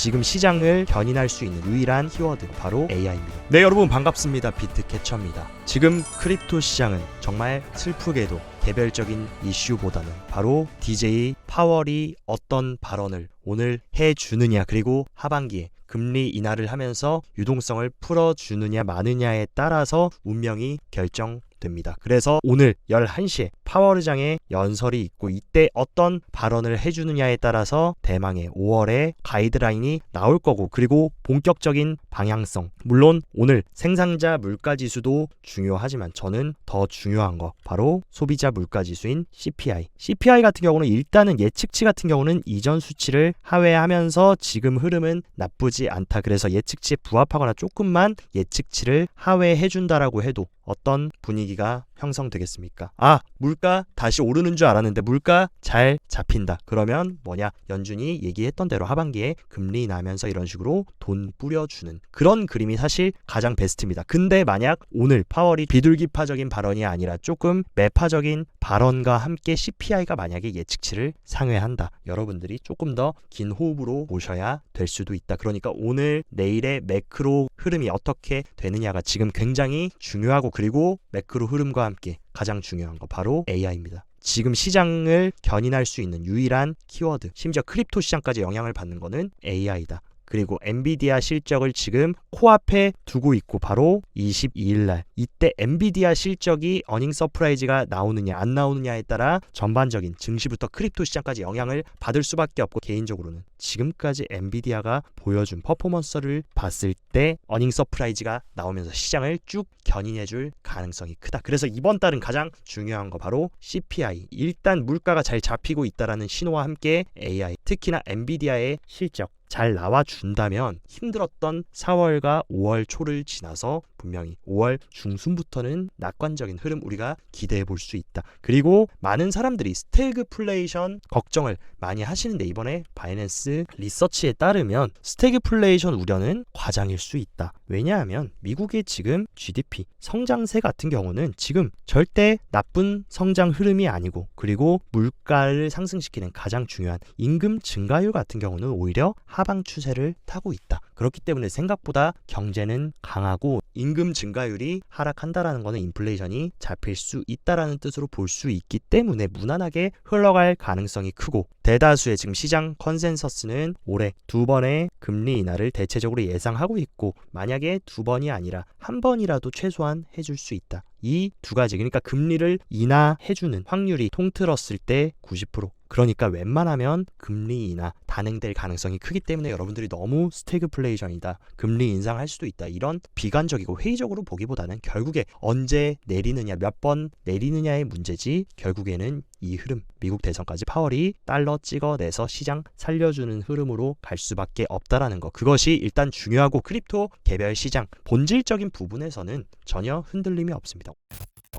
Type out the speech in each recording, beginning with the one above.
지금 시장을 견인할 수 있는 유일한 키워드 바로 AI입니다. 네 여러분 반갑습니다. 비트캐쳐입니다. 지금 크립토 시장은 정말 슬프게도 개별적인 이슈보다는 바로 DJ 파월이 어떤 발언을 오늘 해주느냐 그리고 하반기에 금리 인하를 하면서 유동성을 풀어주느냐 마느냐에 따라서 운명이 결정 됩니다. 그래서 오늘 11시에 파월의장의 연설이 있고 이때 어떤 발언을 해주느냐에 따라서 대망의 5월에 가이드라인이 나올 거고 그리고 본격적인 방향성. 물론 오늘 생산자 물가지수도 중요하지만 저는 더 중요한 거 바로 소비자 물가지수인 CPI CPI 같은 경우는 일단은 예측치 같은 경우는 이전 수치를 하회하면서 지금 흐름은 나쁘지 않다. 그래서 예측치에 부합하거나 조금만 예측치를 하회해준다라고 해도 어떤 분위기가 형성되겠습니까? 아, 물가 다시 오르는 줄 알았는데 물가 잘 잡힌다. 그러면 뭐냐? 연준이 얘기했던 대로 하반기에 금리 나면서 이런 식으로 돈 뿌려주는 그런 그림이 사실 가장 베스트입니다. 근데 만약 오늘 파월이 비둘기파적인 발언이 아니라 조금 매파적인 발언과 함께 CPI가 만약에 예측치를 상회한다. 여러분들이 조금 더 긴 호흡으로 보셔야 될 수도 있다. 그러니까 오늘 내일의 매크로 흐름이 어떻게 되느냐가 지금 굉장히 중요하고 그리고 매크로 흐름과 함께 가장 중요한 거 바로 AI입니다. 지금 시장을 견인할 수 있는 유일한 키워드, 심지어 크립토 시장까지 영향을 받는 거는 AI다. 그리고 엔비디아 실적을 지금 코앞에 두고 있고 바로 22일 날 이때 엔비디아 실적이 어닝 서프라이즈가 나오느냐 안 나오느냐에 따라 전반적인 증시부터 크립토 시장까지 영향을 받을 수밖에 없고 개인적으로는 지금까지 엔비디아가 보여준 퍼포먼스를 봤을 때 어닝 서프라이즈가 나오면서 시장을 쭉 견인해 줄 가능성이 크다. 그래서 이번 달은 가장 중요한 거 바로 CPI. 일단 물가가 잘 잡히고 있다라는 신호와 함께 AI, 특히나 엔비디아의 실적 잘 나와준다면 힘들었던 4월과 5월 초를 지나서 분명히 5월 중순부터는 낙관적인 흐름 우리가 기대해 볼 수 있다. 그리고 많은 사람들이 스태그플레이션 걱정을 많이 하시는데 이번에 바이낸스 리서치에 따르면 스태그플레이션 우려는 과장일 수 있다. 왜냐하면 미국의 지금 GDP 성장세 같은 경우는 지금 절대 나쁜 성장 흐름이 아니고 그리고 물가를 상승시키는 가장 중요한 임금 증가율 같은 경우는 오히려 하방 추세를 타고 있다. 그렇기 때문에 생각보다 경제는 강하고 임금 증가율이 하락한다라는 것은 인플레이션이 잡힐 수 있다라는 뜻으로 볼 수 있기 때문에 무난하게 흘러갈 가능성이 크고 대다수의 지금 시장 컨센서스는 올해 두 번의 금리 인하를 대체적으로 예상하고 있고 만약에 두 번이 아니라 한 번이라도 최소한 해줄 수 있다. 이 두 가지 그러니까 금리를 인하해주는 확률이 통틀었을 때 90% 그러니까 웬만하면 금리 인하 단행될 가능성이 크기 때문에 여러분들이 너무 스태그플레이션이다 금리 인상할 수도 있다 이런 비관적이고 회의적으로 보기보다는 결국에 언제 내리느냐 몇 번 내리느냐의 문제지 결국에는 이 흐름 미국 대선까지 파월이 달러 찍어내서 시장 살려주는 흐름으로 갈 수밖에 없다라는 거 그것이 일단 중요하고 크립토 개별 시장 본질적인 부분에서는 전혀 흔들림이 없습니다.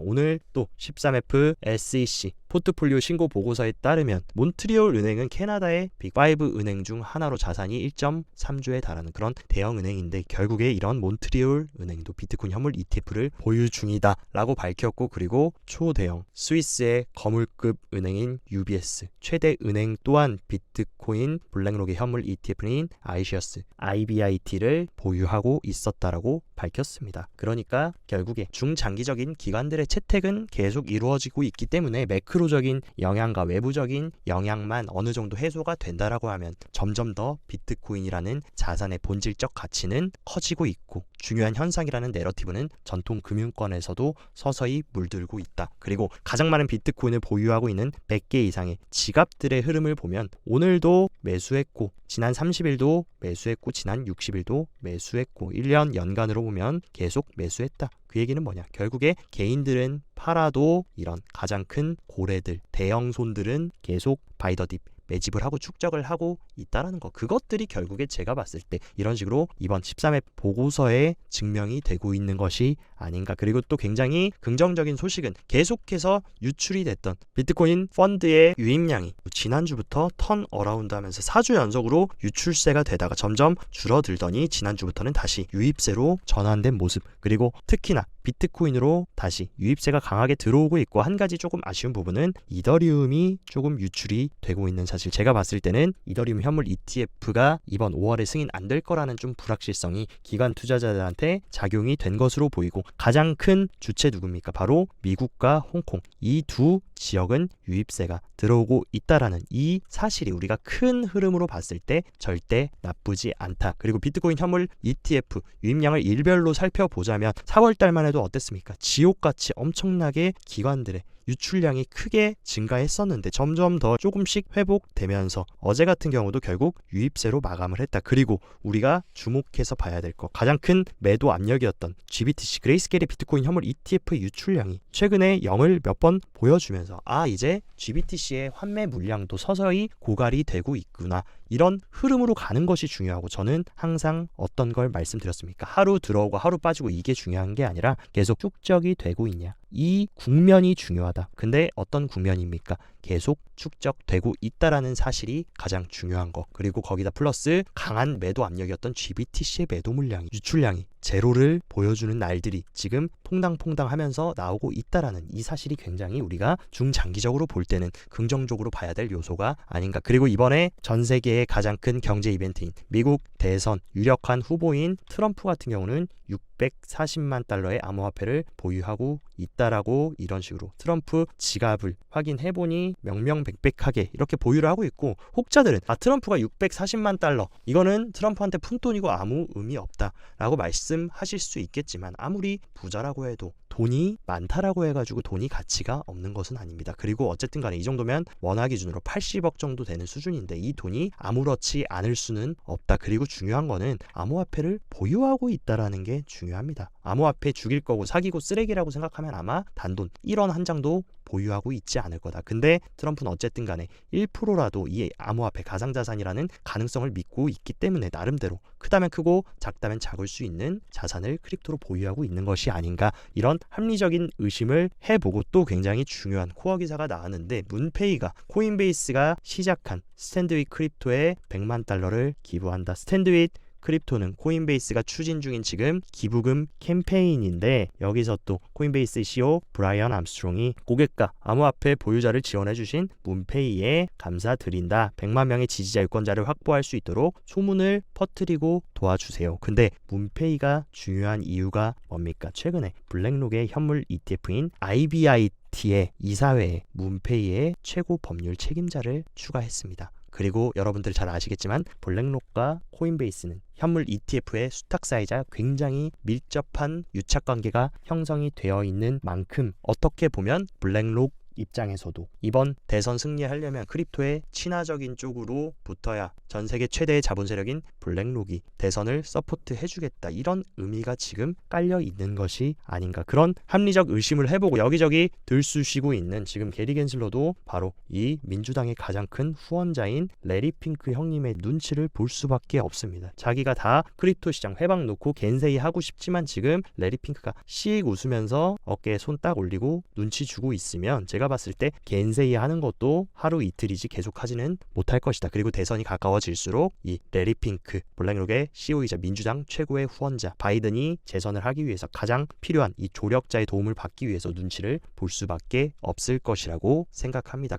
오늘 또 13F SEC 포트폴리오 신고 보고서에 따르면 몬트리올 은행은 캐나다의 빅5 은행 중 하나로 자산이 1.3조에 달하는 그런 대형 은행인데 결국에 이런 몬트리올 은행도 비트코인 현물 ETF를 보유 중이다 라고 밝혔고 그리고 초대형 스위스의 거물급 은행인 UBS 최대 은행 또한 비트코인 블랙록의 현물 ETF인 아이시어스 IBIT를 보유하고 있었다라고 밝혔습니다. 그러니까 결국에 중장기적인 기관들의 채택은 계속 이루어지고 있기 때문에 매크로 적인 영향과 외부적인 영향만 어느 정도 해소가 된다라고 하면 점점 더 비트코인이라는 자산의 본질적 가치는 커지고 있고 중요한 현상이라는 내러티브는 전통 금융권에서도 서서히 물들고 있다. 그리고 가장 많은 비트코인을 보유하고 있는 100개 이상의 지갑들의 흐름을 보면 오늘도 매수했고 지난 30일도 매수했고 지난 60일도 매수했고 1년 연간으로 보면 계속 매수했다. 그 얘기는 뭐냐? 결국에 개인들은 팔아도 이런 가장 큰 고래들, 대형 손들은 계속 바이더딥 매집을 하고 축적을 하고 있다라는 거. 그것들이 결국에 제가 봤을 때 이런 식으로 이번 13회 보고서에 증명이 되고 있는 것이 아닌가. 그리고 또 굉장히 긍정적인 소식은 계속해서 유출이 됐던 비트코인 펀드의 유입량이 지난주부터 턴 어라운드 하면서 4주 연속으로 유출세가 되다가 점점 줄어들더니 지난주부터는 다시 유입세로 전환된 모습. 그리고 특히나 비트코인으로 다시 유입세가 강하게 들어오고 있고 한 가지 조금 아쉬운 부분은 이더리움이 조금 유출이 되고 있는 사실 사실 제가 봤을 때는 이더리움 현물 ETF가 이번 5월에 승인 안 될 거라는 좀 불확실성이 기관 투자자들한테 작용이 된 것으로 보이고 가장 큰 주체 누굽니까? 바로 미국과 홍콩 이 두 지역은 유입세가 들어오고 있다라는 이 사실이 우리가 큰 흐름으로 봤을 때 절대 나쁘지 않다. 그리고 비트코인 현물 ETF 유입량을 일별로 살펴보자면 4월 달만 해도 어땠습니까? 지옥같이 엄청나게 기관들의 유출량이 크게 증가했었는데 점점 더 조금씩 회복되면서 어제 같은 경우도 결국 유입세로 마감을 했다. 그리고 우리가 주목해서 봐야 될 것 가장 큰 매도 압력이었던 GBTC 그레이스케일의 비트코인 현물 ETF 유출량이 최근에 0을 몇 번 보여주면서 아 이제 GBTC의 환매 물량도 서서히 고갈이 되고 있구나 이런 흐름으로 가는 것이 중요하고 저는 항상 어떤 걸 말씀드렸습니까? 하루 들어오고 하루 빠지고 이게 중요한 게 아니라 계속 축적이 되고 있냐. 이 국면이 중요하다. 근데 어떤 국면입니까? 계속 축적되고 있다라는 사실이 가장 중요한 거. 그리고 거기다 플러스 강한 매도 압력이었던 GBTC의 매도 물량이 유출량이 제로를 보여주는 날들이 지금 퐁당퐁당 하면서 나오고 있다라는 이 사실이 굉장히 우리가 중장기적으로 볼 때는 긍정적으로 봐야 될 요소가 아닌가. 그리고 이번에 전 세계 의 가장 큰 경제 이벤트인 미국 대선 유력한 후보인 트럼프 같은 경우는 640만 달러의 암호화폐를 보유하고 있다라고 이런 식으로 트럼프 지갑을 확인해 보니 명명백백하게 이렇게 보유를 하고 있고 혹자들은 아 트럼프가 640만 달러 이거는 트럼프한테 푼돈이고 아무 의미 없다라고 말씀하실 수 있겠지만 아무리 부자라고 해도 돈이 많다라고 해가지고 돈이 가치가 없는 것은 아닙니다. 그리고 어쨌든 간에 이 정도면 원화 기준으로 80억 정도 되는 수준인데 이 돈이 아무렇지 않을 수는 없다. 그리고 중요한 거는 암호화폐를 보유하고 있다라는 게 중요합니다. 암호화폐 죽일 거고 사기고 쓰레기라고 생각하면 아마 단돈 1원 한 장도 보유하고 있지 않을 거다. 근데 트럼프는 어쨌든 간에 1%라도 이 암호화폐 가상자산이라는 가능성을 믿고 있기 때문에 나름대로 크다면 크고 작다면 작을 수 있는 자산을 크립토로 보유하고 있는 것이 아닌가 이런 합리적인 의심을 해보고 또 굉장히 중요한 코어 기사가 나왔는데 문페이가 코인베이스가 시작한 스탠드윗 크립토에 100만 달러를 기부한다. 스탠드윗 크립토는 코인베이스가 추진 중인 지금 기부금 캠페인인데 여기서 또 코인베이스 CEO 브라이언 암스트롱이 고객과 암호화폐 보유자를 지원해 주신 문페이에 감사드린다. 100만 명의 지지자 유권자를 확보할 수 있도록 소문을 퍼뜨리고 도와주세요. 근데 문페이가 중요한 이유가 뭡니까? 최근에 블랙록의 현물 ETF인 IBI T의 이사회에 문페이의 최고 법률 책임자를 추가했습니다. 그리고 여러분들 잘 아시겠지만 블랙록과 코인베이스는 현물 ETF의 수탁 사이자 굉장히 밀접한 유착 관계가 형성이 되어 있는 만큼 어떻게 보면 블랙록 입장에서도 이번 대선 승리하려면 크립토의 친화적인 쪽으로 붙어야 전 세계 최대의 자본 세력인 블랙록이 대선을 서포트 해주겠다 이런 의미가 지금 깔려 있는 것이 아닌가 그런 합리적 의심을 해보고 여기저기 들쑤시고 있는 지금 게리 겐슬러도 바로 이 민주당의 가장 큰 후원자인 레리 핑크 형님의 눈치를 볼 수밖에 없습니다. 자기가 다 크립토 시장 회방 놓고 겐세이 하고 싶지만 지금 레리 핑크가 씩 웃으면서 어깨에 손 딱 올리고 눈치 주고 있으면 제가 봤을 때 겐세이 하는 것도 하루 이틀이지 계속 하지는 못할 것이다. 그리고 대선이 가까워질수록 이 레리 핑크 블랙록의 CEO이자 민주당 최고의 후원자 바이든이 재선을 하기 위해서 가장 필요한 이 조력자의 도움을 받기 위해서 눈치를 볼 수밖에 없을 것이라고 생각합니다.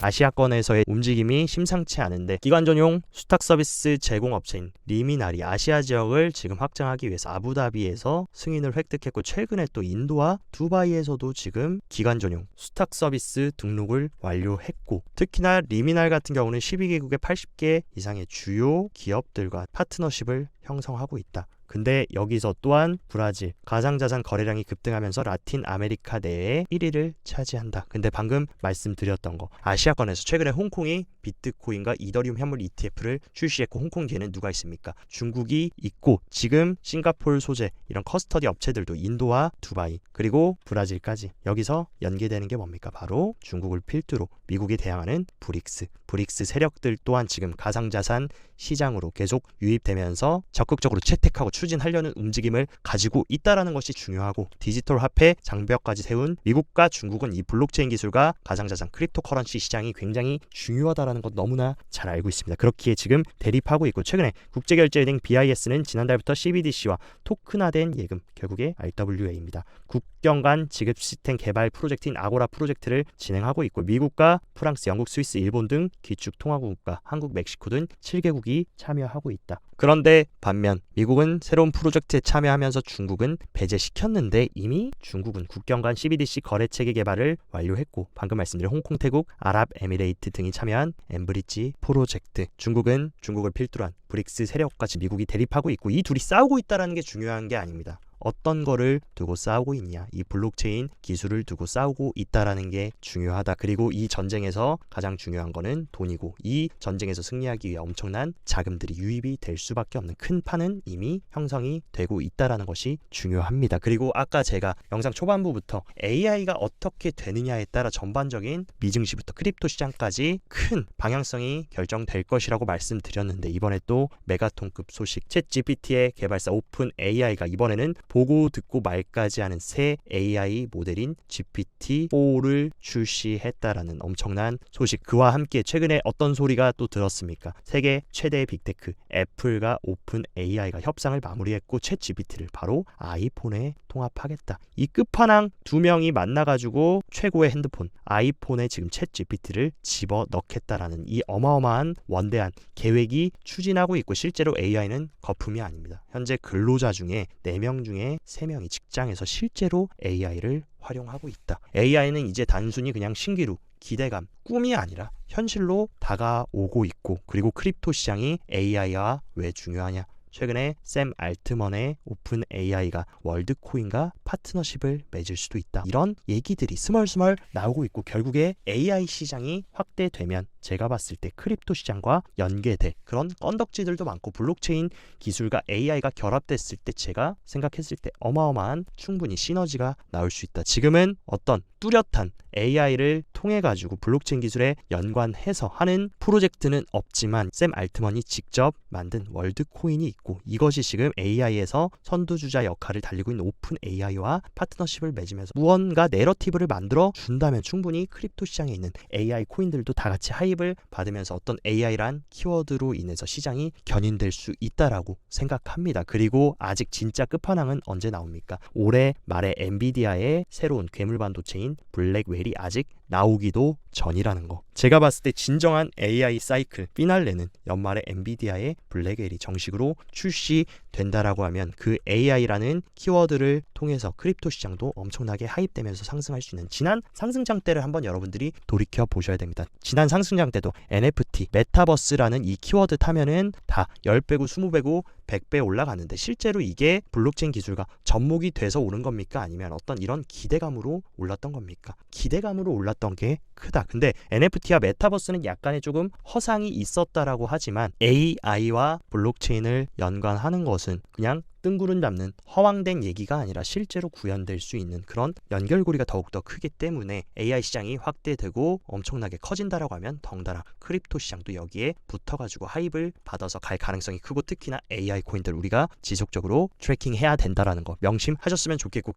아시아권에서의 움직임이 심상치 않은데 기관 전용 수탁 서비스 제공 업체인 리미나리 아시아 지역을 지금 확장하기 위해서 아부다비에서 승인을 획득했고 최근에 또 인도와 두바이에서도 지금 기관 전용 수탁 서비스 등록을 완료했고 특히나 리미날 같은 경우는 12개국의 80개 이상의 주요 기업들과 파트너십을 형성하고 있다. 근데 여기서 또한 브라질 가상자산 거래량이 급등하면서 라틴 아메리카 내에 1위를 차지한다. 근데 방금 말씀드렸던 거 아시아권에서 최근에 홍콩이 비트코인과 이더리움 현물 ETF를 출시했고 홍콩 뒤에는 누가 있습니까? 중국이 있고 지금 싱가폴 소재 이런 커스터디 업체들도 인도와 두바이 그리고 브라질까지 여기서 연계되는 게 뭡니까? 바로 중국을 필두로 미국이 대항하는 브릭스 브릭스 세력들 또한 지금 가상자산 시장으로 계속 유입되면서 적극적으로 채택하고 추진하려는 움직임을 가지고 있다라는 것이 중요하고 디지털 화폐 장벽까지 세운 미국과 중국은 이 블록체인 기술과 가상자산 크립토커런시 시장이 굉장히 중요하다라는 있다라는 것 너무나 잘 알고 있습니다. 그렇기에 지금 대립하고 있고 최근에 국제결제은행 BIS는 지난달부터 CBDC와 토큰화된 예금 결국에 RWA입니다. 국경 간 지급 시스템 개발 프로젝트인 아고라 프로젝트를 진행하고 있고 미국과 프랑스, 영국, 스위스, 일본 등 기축 통화국 국가, 한국, 멕시코 등 7개국이 참여하고 있다. 그런데 반면 미국은 새로운 프로젝트에 참여하면서 중국은 배제시켰는데 이미 중국은 국경 간 CBDC 거래 체계 개발을 완료했고 방금 말씀드린 홍콩, 태국, 아랍에미레이트 등이 참여한 엠브리지 프로젝트. 중국은 중국을 필두로 한 브릭스 세력까지 미국이 대립하고 있고 이 둘이 싸우고 있다는 게 중요한 게 아닙니다. 어떤 거를 두고 싸우고 있냐 이 블록체인 기술을 두고 싸우고 있다라는 게 중요하다. 그리고 이 전쟁에서 가장 중요한 거는 돈이고 이 전쟁에서 승리하기 위해 엄청난 자금들이 유입이 될 수밖에 없는 큰 판은 이미 형성이 되고 있다라는 것이 중요합니다. 그리고 아까 제가 영상 초반부부터 AI가 어떻게 되느냐에 따라 전반적인 미증시부터 크립토 시장까지 큰 방향성이 결정될 것이라고 말씀드렸는데 이번에 또 메가톤급 소식 챗 GPT의 개발사 오픈 AI가 이번에는 보고 듣고 말까지 하는 새 AI 모델인 GPT-4를 출시했다라는 엄청난 소식. 그와 함께 최근에 어떤 소리가 또 들었습니까? 세계 최대의 빅테크 애플과 오픈 AI가 협상을 마무리했고 챗 GPT를 바로 아이폰에 통합하겠다. 이 끝판왕 두 명이 만나가지고 최고의 핸드폰 아이폰에 지금 챗 GPT를 집어 넣겠다라는 이 어마어마한 원대한 계획이 추진하고 있고 실제로 AI는 거품이 아닙니다. 현재 근로자 중에 4명 중에 3명이 직장에서 실제로 AI를 활용하고 있다. AI는 이제 단순히 그냥 신기루, 기대감, 꿈이 아니라 현실로 다가오고 있고 그리고 크립토 시장이 AI와 왜 중요하냐? 최근에 샘 알트먼의 오픈 AI가 월드코인과 파트너십을 맺을 수도 있다. 이런 얘기들이 스멀스멀 나오고 있고 결국에 AI 시장이 확대되면 제가 봤을 때 크립토 시장과 연계돼 그런 건덕지들도 많고 블록체인 기술과 AI가 결합됐을 때 제가 생각했을 때 어마어마한 충분히 시너지가 나올 수 있다. 지금은 어떤 뚜렷한 AI를 통해 가지고 블록체인 기술에 연관해서 하는 프로젝트는 없지만 샘 알트먼이 직접 만든 월드 코인이 있고 이것이 지금 AI에서 선두주자 역할을 달리고 있는 오픈 AI와 파트너십을 맺으면서 무언가 내러티브를 만들어 준다면 충분히 크립토 시장에 있는 AI 코인들도 다 같이 하 입을 받으면서 어떤 AI란 키워드로 인해서 시장이 견인될 수 있다라고 생각합니다. 그리고 아직 진짜 끝판왕은 언제 나옵니까? 올해 말에 엔비디아의 새로운 괴물 반도체인 블랙웰이 아직 나오기도 전이라는 거. 제가 봤을 때 진정한 AI 사이클 피날레는 연말에 엔비디아의 블랙웰이 정식으로 출시된다라고 하면 그 AI라는 키워드를 통해서 크립토 시장도 엄청나게 하입되면서 상승할 수 있는 지난 상승장 때를 한번 여러분들이 돌이켜 보셔야 됩니다. 지난 상승장 때도 NFT, 메타버스라는 이 키워드 타면은 다 10배고 20배고 100배 올라가는데 실제로 이게 블록체인 기술과 접목이 돼서 오른 겁니까? 아니면 어떤 이런 기대감으로 올랐던 겁니까? 기대감으로 올랐던 게 크다. 근데 NFT와 메타버스는 약간의 조금 허상이 있었다라고 하지만 AI와 블록체인을 연관하는 것은 그냥 뜬구름 잡는 허황된 얘기가 아니라 실제로 구현될 수 있는 그런 연결고리가 더욱더 크기 때문에 AI 시장이 확대되고 엄청나게 커진다라고 하면 덩달아 크립토 시장도 여기에 붙어가지고 하입을 받아서 갈 가능성이 크고 특히나 AI 코인들 우리가 지속적으로 트래킹해야 된다라는 거 명심하셨으면 좋겠고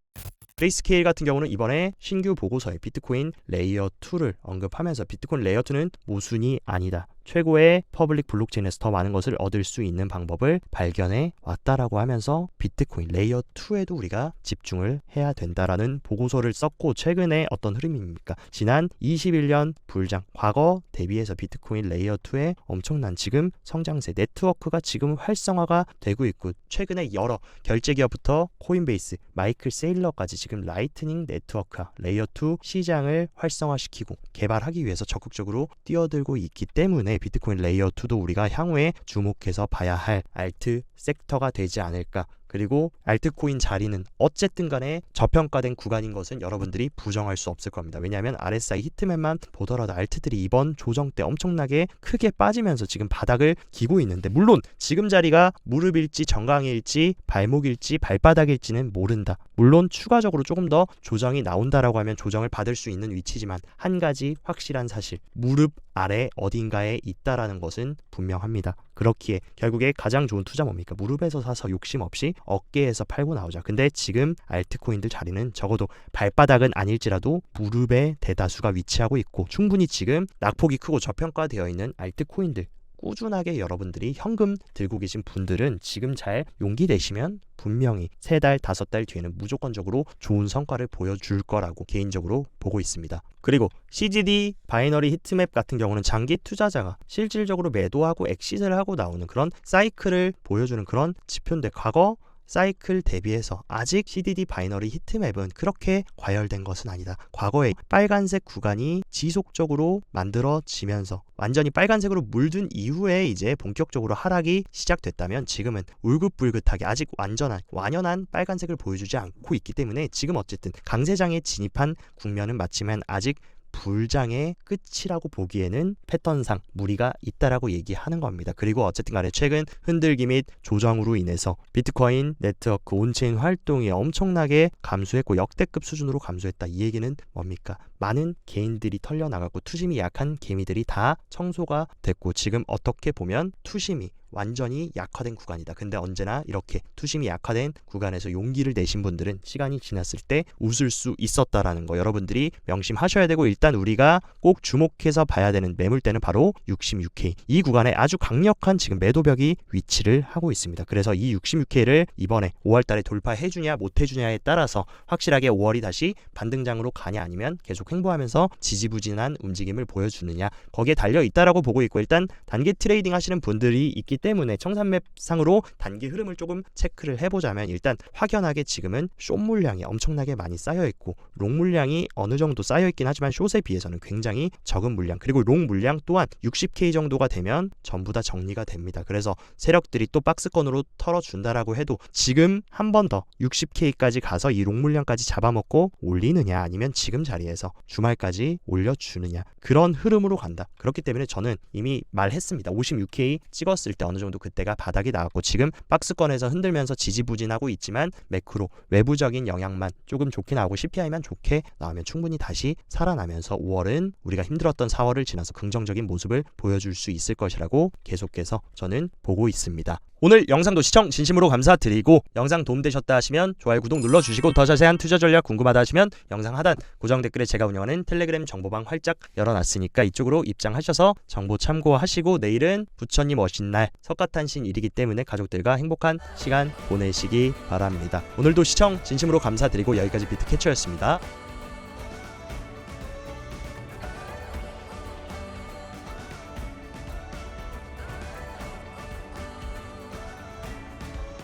그레이스케일 같은 경우는 이번에 신규 보고서에 비트코인 레이어 2를 언급하면서 비트코인 레이어 2는 모순이 아니다. 최고의 퍼블릭 블록체인에서 더 많은 것을 얻을 수 있는 방법을 발견해 왔다라고 하면서 비트코인 레이어 2에도 우리가 집중을 해야 된다라는 보고서를 썼고 최근에 어떤 흐름입니까? 지난 21년 불장 과거 대비해서 비트코인 레이어 2의 엄청난 지금 성장세 네트워크가 지금 활성화가 되고 있고 최근에 여러 결제 기업부터 코인베이스, 마이클 세일러까지 지금 라이트닝 네트워크 레이어 2 시장을 활성화시키고 개발하기 위해서 적극적으로 뛰어들고 있기 때문에 비트코인 레이어 2도 우리가 향후에 주목해서 봐야 할 알트 섹터가 되지 않을까 그리고 알트코인 자리는 어쨌든 간에 저평가된 구간인 것은 여러분들이 부정할 수 없을 겁니다. 왜냐하면 RSI 히트맨만 보더라도 알트들이 이번 조정 때 엄청나게 크게 빠지면서 지금 바닥을 기고 있는데 물론 지금 자리가 무릎일지 정강일지 발목일지 발바닥일지는 모른다. 물론 추가적으로 조금 더 조정이 나온다라고 하면 조정을 받을 수 있는 위치지만 한 가지 확실한 사실 무릎 아래 어딘가에 있다라는 것은 분명합니다. 그렇기에 결국에 가장 좋은 투자 뭡니까? 무릎에서 사서 욕심 없이 어깨에서 팔고 나오자. 근데 지금 알트코인들 자리는 적어도 발바닥은 아닐지라도 무릎에 대다수가 위치하고 있고 충분히 지금 낙폭이 크고 저평가되어 있는 알트코인들 꾸준하게 여러분들이 현금 들고 계신 분들은 지금 잘 용기 내시면 분명히 세 달, 다섯 달 뒤에는 무조건적으로 좋은 성과를 보여줄 거라고 개인적으로 보고 있습니다. 그리고 CGD 바이너리 히트맵 같은 경우는 장기 투자자가 실질적으로 매도하고 엑시트를 하고 나오는 그런 사이클을 보여주는 그런 지표인데 과거 사이클 대비해서 아직 CDD 바이너리 히트맵은 그렇게 과열된 것은 아니다. 과거에 빨간색 구간이 지속적으로 만들어지면서 완전히 빨간색으로 물든 이후에 이제 본격적으로 하락이 시작됐다면 지금은 울긋불긋하게 아직 완전한 완연한 빨간색을 보여주지 않고 있기 때문에 지금 어쨌든 강세장에 진입한 국면은 맞지만 아직 불장의 끝이라고 보기에는 패턴상 무리가 있다라고 얘기하는 겁니다. 그리고 어쨌든 간에 최근 흔들기 및 조정으로 인해서 비트코인 네트워크 온체인 활동이 엄청나게 감소했고 역대급 수준으로 감소했다. 이 얘기는 뭡니까? 많은 개인들이 털려나갔고 투심이 약한 개미들이 다 청소가 됐고 지금 어떻게 보면 투심이 완전히 약화된 구간이다. 근데 언제나 이렇게 투심이 약화된 구간에서 용기를 내신 분들은 시간이 지났을 때 웃을 수 있었다라는 거 여러분들이 명심하셔야 되고 일단 우리가 꼭 주목해서 봐야 되는 매물대는 바로 66K 이 구간에 아주 강력한 지금 매도벽이 위치를 하고 있습니다. 그래서 이 66K를 이번에 5월달에 돌파해 주냐 못 해주냐에 따라서 확실하게 5월이 다시 반등장으로 가냐 아니면 계속 횡보하면서 지지부진한 움직임을 보여주느냐 거기에 달려 있다라고 보고 있고 일단 단기 트레이딩 하시는 분들이 있기 때문에 청산맵 상으로 단기 흐름을 조금 체크를 해보자면 일단 확연하게 지금은 숏 물량이 엄청나게 많이 쌓여 있고 롱 물량이 어느 정도 쌓여 있긴 하지만 숏에 비해서는 굉장히 적은 물량 그리고 롱 물량 또한 60k 정도가 되면 전부 다 정리가 됩니다. 그래서 세력들이 또 박스권으로 털어준다라고 해도 지금 한 번 더 60k까지 가서 이 롱 물량까지 잡아먹고 올리느냐 아니면 지금 자리에서 주말까지 올려주느냐 그런 흐름으로 간다. 그렇기 때문에 저는 이미 말했습니다. 56k 찍었을 때 어느 정도 그때가 바닥이 나왔고 지금 박스권에서 흔들면서 지지부진하고 있지만 매크로 외부적인 영향만 조금 좋게 나오고 CPI만 좋게 나오면 충분히 다시 살아나면서 5월은 우리가 힘들었던 4월을 지나서 긍정적인 모습을 보여줄 수 있을 것이라고 계속해서 저는 보고 있습니다. 오늘 영상도 시청 진심으로 감사드리고 영상 도움되셨다 하시면 좋아요 구독 눌러주시고 더 자세한 투자 전략 궁금하다 하시면 영상 하단 고정 댓글에 제가 운영하는 텔레그램 정보방 활짝 열어놨으니까 이쪽으로 입장하셔서 정보 참고하시고 내일은 부처님 오신 날 석가탄신일이기 때문에 가족들과 행복한 시간 보내시기 바랍니다. 오늘도 시청 진심으로 감사드리고 여기까지 비트캐쳐였습니다.